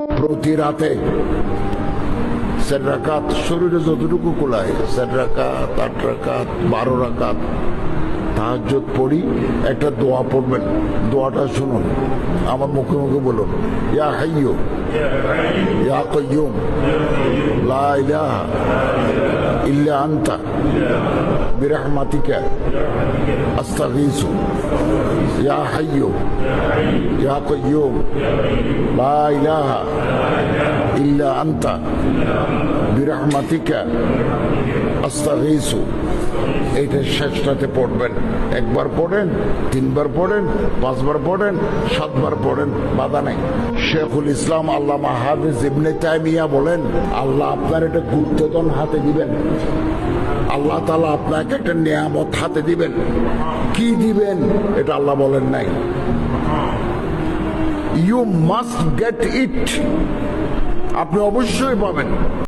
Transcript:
প্রতি রাতে রাকাত শরীরে যতটুকু কোলায় সের রাকাত আট রাকাত, বারো রাকাত, তাহাজ্জুদ পড়ি, একটা দোয়া পড়বেন। দোয়াটা শুনুন, আমার মুখে মুখে বলুন, ইয়া হাইয়ো ইয়া কয়ুম লা إلا أنت. برحمتك أستغيث. يا حي يا قيوم. لا إله إلا أنت. برحمتك أستغيث. এইটা শেষটাতে পড়বেন। একবার পড়েন, তিনবার পড়েন, পাঁচবার পড়েন, সাতবার পড়েন, বাধা নেই। শেখুল ইসলাম আল্লাহ হাফিজ ইবনে তাইমিয়া বলেন, আল্লাহ আপনার এটা গুপ্তধন হাতে দিবেন। আল্লাহ তালা আপনাকে একটা নিয়ামত হাতে দিবেন। কি দিবেন এটা আল্লাহ বলেন নাই। ইউ মাস্ট গেট ইট আপনি অবশ্যই পাবেন।